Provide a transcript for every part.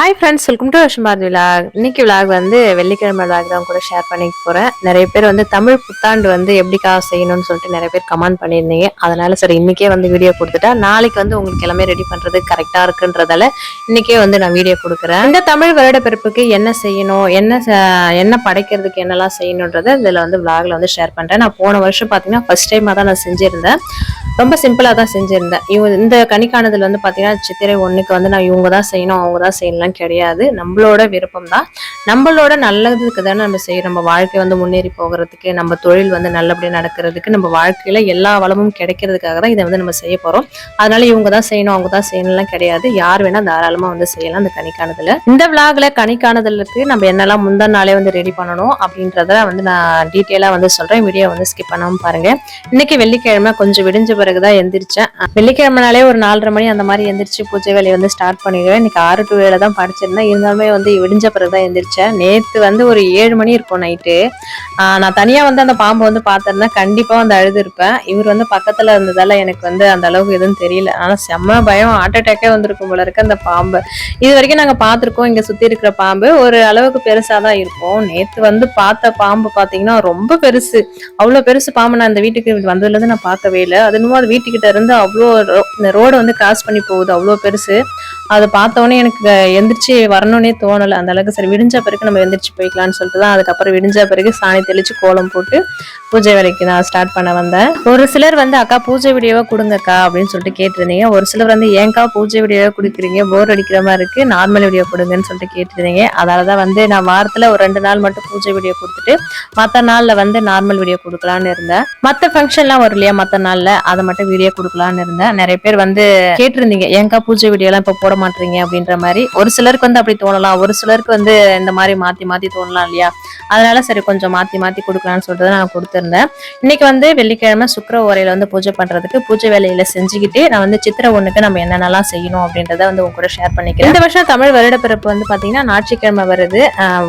Hi friends welcome to வருஷம் விழாக் இன்னைக்கு விழாக் வந்து வெள்ளிக்கிழமை விழாக் தான் கூட ஷேர் பண்ணிக்க போகிறேன் நிறைய பேர் வந்து தமிழ் புத்தாண்டு வந்து எப்படிக்கா செய்யணும்னு சொல்லிட்டு நிறைய பேர் கமெண்ட் பண்ணியிருந்தீங்க. அதனால சரி இன்னைக்கே வந்து வீடியோ கொடுத்துட்டா நாளைக்கு வந்து உங்களுக்கு எல்லாமே ரெடி பண்ணுறது கரெக்டாக இருக்குன்றதால இன்னைக்கே வந்து நான் வீடியோ கொடுக்குறேன். இந்த தமிழ் வருட பிறப்புக்கு என்ன செய்யணும் என்ன ச- என்ன படைக்கிறதுக்கு என்னெல்லாம் செய்யணுன்றதை இதில் வந்து விளாகில் வந்து ஷேர் பண்ணுறேன் நான் போன வருஷம் பார்த்தீங்கன்னா ஃபர்ஸ்ட் டைமாக தான் நான் செஞ்சுருந்தேன். ரொம்ப சிம்பிளாக தான் செஞ்சுருந்தேன். இவங்க இந்த கணிக்கானதில் வந்து பார்த்தீங்கன்னா சித்திரை ஒன்றுக்கு வந்து நான் இவங்க தான் செய்யணும் அவங்க தான் செய்யணும்லாம் கிடையாது. நம்மளோட விருப்பம் தான் நம்மளோட நல்லதுக்கு தானே நம்ம செய்யறோம். நம்ம வாழ்க்கை வந்து முன்னேறி போகிறதுக்கு நம்ம தொழில் வந்து நல்லபடியாக நடக்கிறதுக்கு நம்ம வாழ்க்கையில எல்லா வளமும் கிடைக்கிறதுக்காக தான் இதை வந்து நம்ம செய்ய போறோம். அதனால இவங்க தான் செய்யணும் அவங்க தான் செய்யணும்லாம் கிடையாது. யார் வேணா தாராளமா வந்து செய்யலாம் அந்த கணிக்கானதுல இந்த விளாக்ல கணிக்கானதுலக்கு நம்ம என்னெல்லாம் முந்தா நாளே வந்து ரெடி பண்ணணும் அப்படின்றத வந்து நான் டீட்டெயிலாக வந்து சொல்றேன். வீடியோ வந்து ஸ்கிப் பண்ணாமல் பாருங்க. இன்னைக்கு வெள்ளிக்கிழமை கொஞ்சம் விடிஞ்ச பிறகுதான் எந்திரிச்சேன். வெள்ளிக்கிழமைனாலே ஒரு நாலரை மணி அந்த மாதிரி எந்திரிச்சு பூஜை வேலையை வந்து ஸ்டார்ட் பண்ணிடுவேன். இன்னைக்கு ஆறு டு ஏழு தான் படிச்சிருந்தேன். இருந்தாலுமே வந்து விடிஞ்ச பிறகுதான் எழுந்திரிச்சேன் நேத்து வந்து ஒரு ஏழு மணி இருக்கும் நைட்டு நான் தனியா வந்து அந்த பாம்பு வந்து பார்த்திருந்தேன் கண்டிப்பா வந்து அழுது இருப்பேன் இவர் வந்து பக்கத்துல இருந்ததால எனக்கு வந்து அந்த அளவுக்கு எதுவும் தெரியல. ஆனா செம்ம பயம். ஹார்ட் அட்டாக்கே வந்திருக்கும் போல இருக்கு அந்த பாம்பு. இது வரைக்கும் நாங்க பார்த்துருக்கோம். இங்க சுத்தி இருக்கிற பாம்பு. ஒரு அளவுக்கு பெருசாக தான் இருக்கும். நேத்து வந்து பார்த்த பாம்பு பாத்தீங்கன்னா ரொம்ப பெருசு. அவ்வளவு பெருசு பாம்பு நான் இந்த வீட்டுக்கு வந்ததுலதான் நான் பார்க்கவே இல்லை. அது இன்னும் அது வீட்டுக்கிட்ட இருந்து அவ்வளோ ரோ- இந்த ரோடை வந்து கிராஸ் பண்ணி போகுது. அவ்வளோ பெருசு. அதை பார்த்தோன்னே எனக்கு எந்திரிச்சு வரணும்னே தோணலை. அந்த அளவுக்கு சரி விடிஞ்ச பிறகு நம்ம எந்திரிச்சு போய்க்கலாம்னு சொல்லிட்டு தான் அதுக்கப்புறம் விடிஞ்ச பிறகு சாணி தெளிச்சு கோலம் போட்டு பூஜை வேலைக்கு நான் ஸ்டார்ட் பண்ண வந்தேன். ஒரு சிலர் வந்து அக்கா பூஜை வீடியோவை கொடுங்கக்கா அப்படின்னு சொல்லிட்டு கேட்டிருந்தீங்க. ஒரு சிலர் வந்து ஏன்க்கா பூஜை வீடியோவை கொடுக்குறீங்க? போர் அடிக்கிற மாதிரி இருக்கு. நார்மல் வீடியோ கொடுங்கன்னு சொல்லிட்டு கேட்டிருந்தீங்க. அதனால தான் வந்து நான் வாரத்தில் ஒரு ரெண்டு நாள் மட்டும் பூஜை வீடியோ கொடுத்துட்டு மற்ற நாளில் வந்து நார்மல் வீடியோ கொடுக்கலான்னு இருந்தேன். மற்ற ஃபங்க்ஷன்லாம் வரும் இல்லையா மற்ற நாளில் அதை மட்டும் வீடியோ கொடுக்கலான்னு இருந்தேன். நிறைய பேர் வந்து கேட்டிருந்தீங்க ஏன்க்கா பூஜை வீடியோலாம் இப்போ போட மாட்டீங்க அப்படின்ற மாதிரி ஒரு சிலருக்கு வந்து அப்படி தோணலாம். ஒரு சிலருக்கு வந்து இந்த மாதிரி மாத்தி மாத்தி தோணலாம் இல்லையா? அதனால சரி கொஞ்சம் மாத்தி மாத்தி கொடுக்கலாம்னு சொல்லிட்டு நான் கொடுத்துருந்தேன். இன்னைக்கு வந்து வெள்ளிக்கிழமை சுக்கர ஓரையில வந்து பூஜை பண்றதுக்கு பூஜை வேலையில செஞ்சுக்கிட்டு நான் வந்து சித்திரை ஒண்ணுக்கு நம்ம என்னென்னலாம் செய்யணும் அப்படின்றத வந்து உங்க கூட ஷேர் பண்ணிக்கிறேன். இந்த வருஷம் தமிழ் வருடப்பிறப்பு வந்து பாத்தீங்கன்னா ஞாயிற்றுக்கிழமை வருது.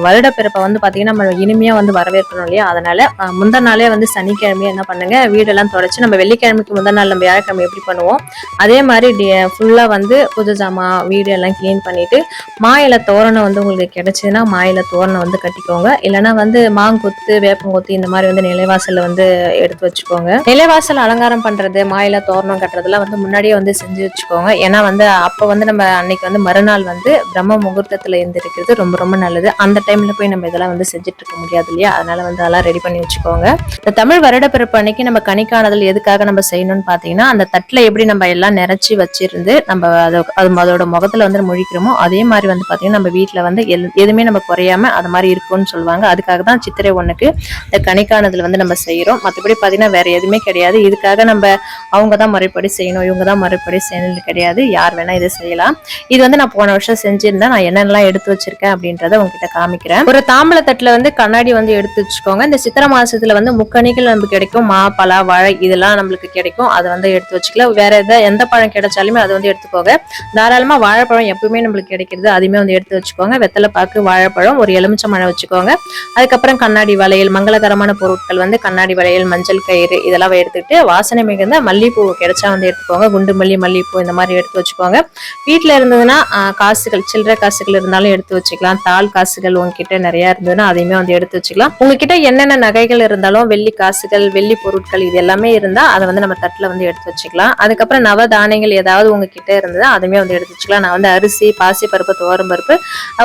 வருடப்பிறப்பை வந்து பாத்தீங்கன்னா நம்ம இனிமையா வந்து வரவேற்கணும் இல்லையா? அதனால முந்தின நாளே வந்து சனிக்கிழமையே என்ன பண்ணுங்க வீடெல்லாம் தொடச்சு நம்ம வெள்ளிக்கிழமைக்கு முந்தின நாள் நம்ம வியாழக்கிழமை எப்படி பண்ணுவோம்? அதே மாதிரி ஃபுல்லா வந்து புது ஜாமான் வீடு எல்லாம் க்ளீன் பண்ணிவிட்டு மா இலை தோரணம் வந்து உங்களுக்கு கிடைச்சதுன்னா மா இலை தோரணம் வந்து கட்டிக்கோங்க. இல்லைன்னா வந்து மாங்கொத்து வேப்பங்கொத்து இந்த மாதிரி வந்து நிலைவாசலில் வந்து எடுத்து வச்சுக்கோங்க. நிலைவாசல் அலங்காரம் பண்ணுறது மா இலை தோரணம் கட்டுறதுலாம் வந்து முன்னாடியே வந்து செஞ்சு வச்சுக்கோங்க. ஏன்னா வந்து அப்போ வந்து நம்ம அன்னைக்கு வந்து மறுநாள் வந்து பிரம்ம முகூர்த்தத்தில் இருந்திருக்கிறது ரொம்ப ரொம்ப நல்லது. அந்த டைமில் போய் நம்ம இதெல்லாம் வந்து செஞ்சுட்டு இருக்க முடியாது இல்லையா? அதனால வந்து அதெல்லாம் ரெடி பண்ணி வச்சுக்கோங்க. இந்த தமிழ் வருடப்பிறப்பு அன்னைக்கு நம்ம கணிக்கானதல் எதுக்காக நம்ம செய்யணும்னு பார்த்தீங்கன்னா அந்த தட்டில் எப்படி நம்ம எல்லாம் நிறச்சி வச்சிருந்து நம்ம அதை அது அதோட முகத்துல வந்து முழிக்கிறோமோ அதே மாதிரி வந்து பார்த்தீங்கன்னா நம்ம வீட்டில் வந்து எல்- எதுவுமே நம்ம குறையாம அது மாதிரி இருக்கும்னு சொல்லுவாங்க. அதுக்காக தான் சித்திரை ஒன்றுக்கு இந்த கணிக்கானதுல வந்து நம்ம செய்கிறோம் மற்றபடி பார்த்தீங்கன்னா வேற எதுவுமே கிடையாது. இதுக்காக நம்ம அவங்க தான் முறைப்படி செய்யணும் இவங்க தான் முறைப்படி செய்யணும் கிடையாது. யார் வேணால் இதை செய்யலாம். இது வந்து நான் போன வருஷம் செஞ்சுருந்தேன். நான் என்னென்னலாம் எடுத்து வச்சிருக்கேன் அப்படின்றத உங்ககிட்ட காமிக்கிறேன். ஒரு தாம்பளத்தட்டில் வந்து கண்ணாடி வந்து எடுத்து வச்சுக்கோங்க. இந்த சித்திரை மாதத்தில் வந்து முக்கணிகள் நமக்கு கிடைக்கும். மா பலா வாழை இதெல்லாம் நம்மளுக்கு கிடைக்கும். அதை வந்து எடுத்து வச்சுக்கலாம். வேற எதாவது எந்த பழம் கிடைச்சாலுமே அதை வந்து எடுத்துக்கோங்க. தாராளமாக வாழைப்பழம் எப்பவுமே நம்மளுக்கு கிடைக்கிறது அதுவுமே வந்து எடுத்து வச்சுக்கோங்க. வெத்தலை பாக்கு வாழைப்பழம் ஒரு எலுமிச்சம்பழம் வச்சுக்கோங்க. அதுக்கப்புறம் கண்ணாடி வளையல் மங்களகரமான பொருட்கள் வந்து கண்ணாடி வளையல் மஞ்சள் கயிறு இதெல்லாம் எடுத்துக்கிட்டு வாசனை மிகுந்த மல்லிகைப்பூ கிடைச்சா வந்து எடுத்துக்கோங்க. குண்டு மல்லி மல்லிகைப்பூ இந்த மாதிரி எடுத்து வச்சுக்கோங்க. வீட்டில் இருந்ததுன்னா காசுகள் சில்லற காசுகள் இருந்தாலும் எடுத்து வச்சுக்கலாம். தாள் காசுகள் உங்ககிட்ட நிறைய இருந்ததுன்னா அதையுமே வந்து எடுத்து வச்சுக்கலாம். உங்ககிட்ட என்னென்ன நகைகள் இருந்தாலும் வெள்ளி காசுகள் வெள்ளி பொருட்கள் இது எல்லாமே இருந்தால் அதை வந்து நம்ம தட்டில் வந்து எடுத்து வச்சுக்கலாம். அதுக்கப்புறம் நவ தானியங்கள் ஏதாவது உங்ககிட்ட இருந்ததா அதுவுமே வந்து எடுத்து வச்சுக்கலாம். நான் வந்து அரிசி பாசி பருப்பு துவரம் பருப்பு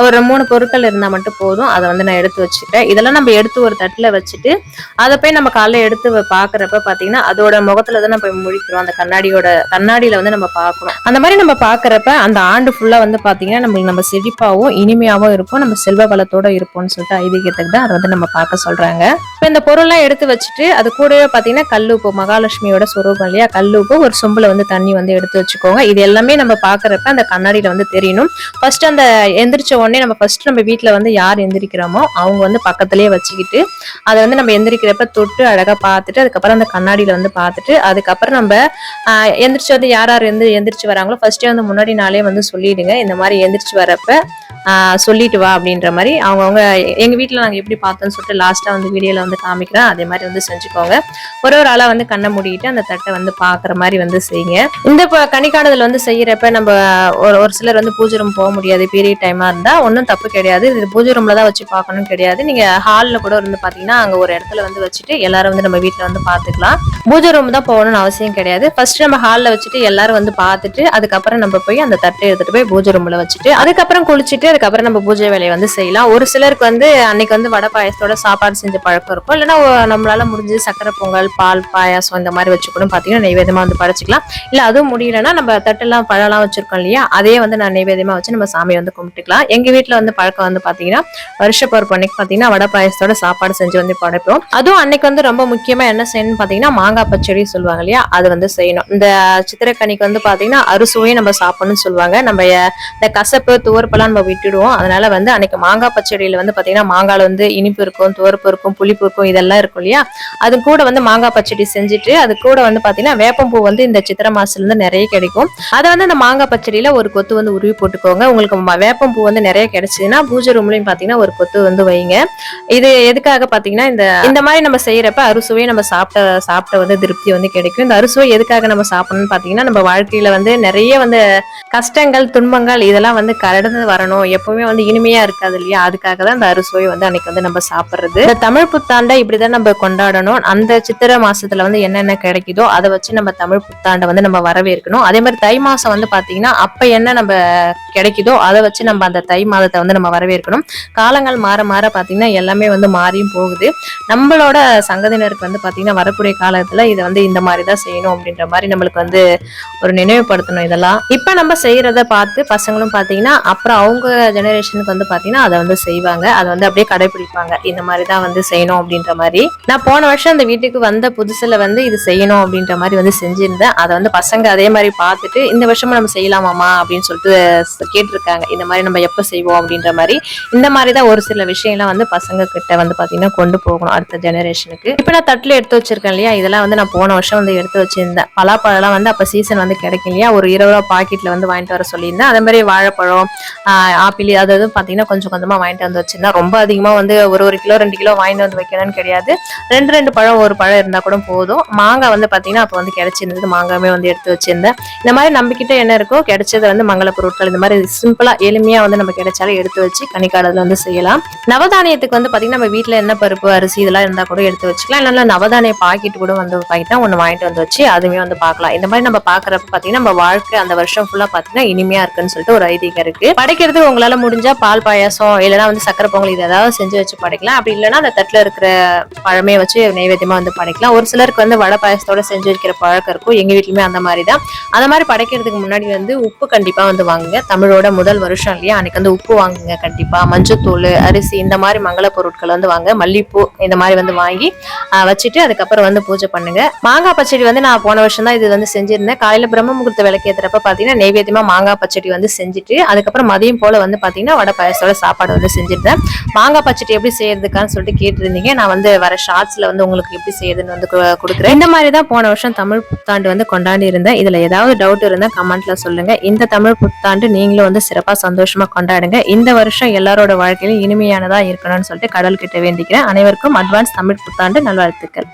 ஒரு மூணு பொருட்கள் இருந்தால் மட்டும் போதும். அதை வந்து நான் எடுத்து வச்சுக்கிட்டேன் இதெல்லாம் நம்ம எடுத்து ஒரு தட்டில் வச்சுட்டு அதை போய் நம்ம காலைல எடுத்து வ- பார்க்கறப்ப பார்த்தீங்கன்னா அதோட முகத்துல தான் நம்ம முழிக்கிறோம் அந்த கண்ணாடியோட கண்ணாடியில வந்து நம்ம பார்க்கணும் அந்த மாதிரி நம்ம பார்க்கறப்ப அந்த ஆண்டு ஃபுல்லா வந்து பார்த்தீங்கன்னா நம்மளுக்கு நம்ம செழிப்பாகவும் இனிமையாகவும் இருக்கும் நம்ம செல்வ வளத்தோட இருப்போம்னு சொல்லிட்டு ஐதீகத்துக்கு தான் அதை வந்து நம்ம பார்க்க சொல்றாங்க. இந்த பொருள்லாம் எடுத்து வச்சுட்டு அது கூடவே பார்த்தீங்கன்னா கல்லுப்பு மகாலட்சுமியோட சுரூபம் இல்லையா? கல்லுப்பு ஒரு சொம்பில் வந்து தண்ணி வந்து எடுத்து வச்சுக்கோங்க. இது எல்லாமே நம்ம பார்க்குறப்ப அந்த கண்ணாடியில் வந்து தெரியணும். ஃபர்ஸ்ட் அந்த எந்திரிச்ச உடனே நம்ம ஃபர்ஸ்ட் நம்ம வீட்டில் வந்து யார் எந்திரிக்கிறோமோ அவங்க வந்து பக்கத்துலேயே வச்சுக்கிட்டு அதை வந்து நம்ம எந்திரிக்கிறப்ப தொட்டு அழகாக பார்த்துட்டு அதுக்கப்புறம் அந்த கண்ணாடியில் வந்து பார்த்துட்டு அதுக்கப்புறம் நம்ம எந்திரிச்சு வந்து யார் யார் எந்த எந்திரிச்சு வராங்களோ ஃபர்ஸ்டே வந்து முன்னாடி நாளே வந்து சொல்லிடுங்க. இந்த மாதிரி எந்திரிச்சு வரப்ப சொல்லிட்டு வா அப்படின்ற மாதிரி. அவங்கவுங்க எங்கள் வீட்டில் நாங்கள் எப்படி பார்த்தோன்னு சொல்லிட்டு லாஸ்ட்டாக வந்து வீடியோவில் வந்து வந்து காமிக்கிறேன். அதே மாதிரி வந்து செஞ்சுக்கோங்க. ஒரு ஒரு ஆளா வந்து கண்ணை மூடிட்டு அந்த தட்டை வந்து பாக்குற மாதிரி வந்து செய்யுங்க. இந்த இப்போ கணிக்காடுதல் வந்து செய்யறப்ப நம்ம ஒரு ஒரு சிலர் வந்து பூஜை ரூம் போக முடியாது. பீரியட் டைமா இருந்தா ஒன்றும் தப்பு கிடையாது. இது பூஜை ரூம்ல தான் வச்சு பார்க்கணும் கிடையாது. நீங்க ஹாலில் கூட இருந்து பாத்தீங்கன்னா அங்க ஒரு இடத்துல வந்து வச்சுட்டு எல்லாரும் வந்து நம்ம வீட்டில் வந்து பாத்துக்கலாம். பூஜை ரூம் தான் போகணும்னு அவசியம் கிடையாது. ஃபர்ஸ்ட் நம்ம ஹாலில் வச்சுட்டு எல்லாரும் வந்து பார்த்துட்டு அதுக்கப்புறம் நம்ம போய் அந்த தட்டை எடுத்துட்டு போய் பூஜை ரூம்ல வச்சுட்டு அதுக்கப்புறம் குளிச்சுட்டு அதுக்கப்புறம் நம்ம பூஜை வேலையை வந்து செய்யலாம். ஒரு சிலருக்கு வந்து அன்னைக்கு வந்து வடை பாயசத்தோட சாப்பாடு செஞ்ச பழக்கம் இருக்கும். இல்லைன்னா நம்மளால முடிஞ்சு சக்கரை பொங்கல் பால் பாயாசம் இந்த மாதிரி வச்சு கூட பார்த்தீங்கன்னா நைவேதமாக வந்து படைச்சிக்கலாம். இல்லை அதுவும் முடியலன்னா நம்ம தட்டெல்லாம் பழம்லாம் வச்சுருக்கோம் இல்லையா? அதே வந்து நான் நைவேதமாக வச்சு நம்ம சாமியை வந்து கும்பிட்டுக்கலாம். எங்கள் வீட்டில் வந்து பழக்கம் வந்து பார்த்தீங்கன்னா வருஷ பருப்பு அன்னைக்கு பார்த்தீங்கன்னா வடை பாயசத்தோட சாப்பாடு செஞ்சு வந்து படைப்போம். அதுவும் அன்னைக்கு வந்து ரொம்ப முக்கியமாக என்ன செய்யணும்னு பார்த்தீங்கன்னா மாங்காய் பச்சடி சொல்லுவாங்க இல்லையா? அது வந்து செய்யணும். இந்த சித்திரக்கனிக்கு வந்து பார்த்தீங்கன்னா அறுசுவையும் நம்ம சாப்பிடணும்னு சொல்லுவாங்க. நம்ம இந்த கசப்பு துவர்ப்பெல்லாம் நம்ம விட்டுடுவோம். அதனால வந்து அன்னைக்கு மாங்காய் பச்சடியில் வந்து பார்த்தீங்கன்னா மாங்காய் வந்து இனிப்பு இருக்கும் துவர்ப்பு இருக்கும் புளிப்பு இருக்கும். இதெல்லாம் இருக்கும் இல்லையா? அது கூட வந்து மாங்காய் பச்சடி செஞ்சுட்டு அது கூட வந்து பாத்தீங்கன்னா வேப்பம்பூ வந்து இந்த சித்திரை மாசத்துல இருந்து நிறைய கிடைக்கும். அதை வந்து அந்த மாங்காய் பச்சடியில ஒரு கொத்து வந்து உருவி போட்டுக்கோங்க. உங்களுக்கு வேப்பம்பூ வந்து நிறைய கிடைச்சதுன்னா பூஜை ரூம்லயும் பாத்தீங்கன்னா ஒரு கொத்து வந்து வைங்க. இது எதுக்காக பாத்தீங்கன்னா இந்த இந்த மாதிரி நம்ம செய்யறப்ப அறுசுவை நம்ம சாப்பிட்ட சாப்பிட்ட வந்து திருப்தி வந்து கிடைக்கும். இந்த அறுசுவை எதுக்காக நம்ம சாப்பிடணும்னு பாத்தீங்கன்னா நம்ம வாழ்க்கையில வந்து நிறைய வந்து கஷ்டங்கள் துன்பங்கள் இதெல்லாம் வந்து கடந்து வரணும். எப்பவுமே வந்து இனிமையா இருக்காது இல்லையா? அதுக்காக தான் இந்த அறுசுவை வந்து அன்னைக்கு வந்து நம்ம சாப்பிடுறது. இந்த தமிழ் புத்தாண்டை இப்படிதான் நம்ம கொண்டாடணும். அந்த சித்திரை மாசத்துல வந்து என்னென்ன கிடைக்குதோ அதை வச்சு நம்ம தமிழ் புத்தாண்டை வந்து நம்ம வரவேற்கணும். அதே மாதிரி தை மாசம் வந்து பாத்தீங்கன்னா அப்ப என்ன நம்ம கிடைக்குதோ அதை வச்சு நம்ம அந்த தை மாதத்தை வந்து நம்ம வரவேற்கணும். காலங்கள் மாற மாற பாத்தீங்கன்னா எல்லாமே வந்து மாறியும் போகுது. நம்மளோட சங்கதினருக்கு வந்து பாத்தீங்கன்னா வரக்கூடிய காலத்துல இதை வந்து இந்த மாதிரி தான் செய்யணும் அப்படின்ற மாதிரி நம்மளுக்கு வந்து ஒரு நினைவுபடுத்தணும் இதெல்லாம். இப்ப நம்ம செய்யறத பார்த்து பசங்களும் பாத்தீங்கன்னா அப்புறம் அவங்க ஜெனரேஷனுக்கு வந்து பாத்தீங்கன்னா அதை வந்து செய்வாங்க. அதை வந்து அப்படியே கடைபிடிப்பாங்க. இந்த மாதிரி தான் வந்து செய்யணும் அப்படின்ற மாதிரி. நான் போன வருஷம் அந்த வீட்டுக்கு வந்த புதுசுல வந்து இது செய்யணும் அப்படின்ற மாதிரி வந்து செஞ்சிருந்தேன். அதை வந்து பசங்க அதே மாதிரி பார்த்துட்டு இந்த வருஷமும் நம்ம செய்யலாமாமா அப்படின்னு சொல்லிட்டு கேட்டிருக்காங்க. இந்த மாதிரி நம்ம எப்ப செய்வோம் அப்படின்ற மாதிரி. இந்த மாதிரி தான் ஒரு சில விஷயம்லாம் வந்து பசங்க கிட்ட வந்து பாத்தீங்கன்னா கொண்டு போகணும் அடுத்த ஜெனரேஷனுக்கு இப்போ நான் தட்டுல எடுத்து வச்சிருக்கேன் இல்லையா? இதெல்லாம் வந்து நான் போன வருஷம் வந்து எடுத்து வச்சிருந்தேன். பலாப்பழம்லாம் வந்து அப்ப சீசன் வந்து கிடைக்கும் இல்லையா? ஒரு இருபது ரூபா பாக்கெட்ல வந்து வாங்கிட்டு வர சொல்லியிருந்தேன். அதே மாதிரி வாழைப்பழம் ஆப்பிள் அதாவது பார்த்தீங்கன்னா பாத்தீங்கன்னா கொஞ்சம் கொஞ்சமா வாங்கிட்டு வந்து வச்சிருந்தேன். ரொம்ப அதிகமா வந்து ஒரு ஒரு கிலோ ரெண்டு கிலோ வாங்கிட்டு வந்து வைக்கணும்னு கிடையாது ரெண்டு ரெண்டு பழம் ஒரு பழம் இருந்தா கூட போதும். மாங்காய் வந்து பாத்தீங்கன்னா அப்போ வந்து கிடைச்சிருந்தது. மாங்காயுமே வந்து எடுத்து வச்சிருந்தேன். இந்த மாதிரி நம்பிக்கிட்ட என்ன இருக்கோ கிடைச்சதை வந்து மங்கள பொருட்கள் இந்த மாதிரி சிம்பிளா எளிமையா வந்து நம்ம கிடைச்சாலும் எடுத்து வச்சு கனிக்காடல வந்து செய்யலாம். நவதானியத்துக்கு வந்து பாத்தீங்கன்னா நம்ம வீட்டில் என்ன பருப்பு அரிசி இதெல்லாம் இருந்தா கூட எடுத்து வச்சுக்கலாம். இல்லைன்னா நவதானிய பாக்கெட் கூட வந்து பாக்கெட்டா ஒன்று வாங்கிட்டு வந்து வச்சு அதுவுமே வந்து பார்க்கலாம் இந்த மாதிரி நம்ம பார்க்குறப்ப பாத்தீங்கன்னா நம்ம வாழ்க்கை அந்த வருஷம் ஃபுல்லா பாத்தீங்கன்னா இனிமையா இருக்குன்னு சொல்லிட்டு ஒரு ஐதீகம் இருக்கு. படைக்கிறதுக்கு உங்களால முடிஞ்சால் பால் பாயாசம் இல்லைனா வந்து சக்கரை பொங்கல் இது ஏதாவது செஞ்சு வச்சு படைக்கலாம். அப்படி இல்லைன்னா அந்த தட்டில் இருக்கிற பழமே வச்சு நைவேத்தியமா வந்து படைக்கலாம். ஒரு சிலருக்கு வந்து வடை பாயசத்தோட செஞ்சு வைக்கிற பழக்கம் இருக்கும். எங்க வீட்லயுமே அந்த மாதிரி தான் அந்த மாதிரி படைக்கிறதுக்கு முன்னாடி வந்து உப்பு கண்டிப்பா வந்து வாங்குங்க. தமிழோட முதல் வருஷம் இல்லையா? அன்னைக்கு வந்து உப்பு வாங்குங்க கண்டிப்பா. மஞ்சத்தூள் அரிசி இந்த மாதிரி மங்கள பொருட்கள் வந்து வாங்க. மல்லிப்பூ இந்த மாதிரி வந்து வாங்கி வச்சுட்டு அதுக்கப்புறம் வந்து பூஜை பண்ணுங்க. மாங்காய் பச்சடி வந்து நான் போன வருஷம் தான் இது வந்து செஞ்சிருந்தேன். காலையில பிரம்ம முகூர்த்த விளக்கேத்துறப்ப பாத்தீங்கன்னா நைவேத்தியமா மாங்காய் பச்சடி வந்து செஞ்சுட்டு அதுக்கப்புறம் மதியம் போல வந்து பாத்தீங்கன்னா வடை பாயசத்தோட சாப்பாடு வந்து செஞ்சிருந்தேன். மாங்காய் பச்சடி எப்படி செய்யறதுக்கான்னு சொல்லிட்டு கேட்டிருந்தீங்க. நான் வந்து வர ஷார்ட்ஸ்ல வந்து உங்களுக்கு எப்படி செய்யுதுன்னு வந்து கொடுக்குறேன். இந்த மாதிரி தான் போன வருஷம் தமிழ் புத்தாண்டு வந்து கொண்டாடி இருந்தேன் இதுல ஏதாவது டவுட் இருந்தா கமெண்ட்ல சொல்லுங்க. இந்த தமிழ் புத்தாண்டு நீங்களும் வந்து சிறப்பா சந்தோஷமா கொண்டாடுங்க. இந்த வருஷம் எல்லாரோட வாழ்க்கையிலும் இனிமையானதா இருக்கணும்னு சொல்லிட்டு கடவுள்கிட்ட வேண்டிக்கிறேன். அனைவருக்கும் அட்வான்ஸ் தமிழ் புத்தாண்டு நல்வாழ்த்துக்கள்.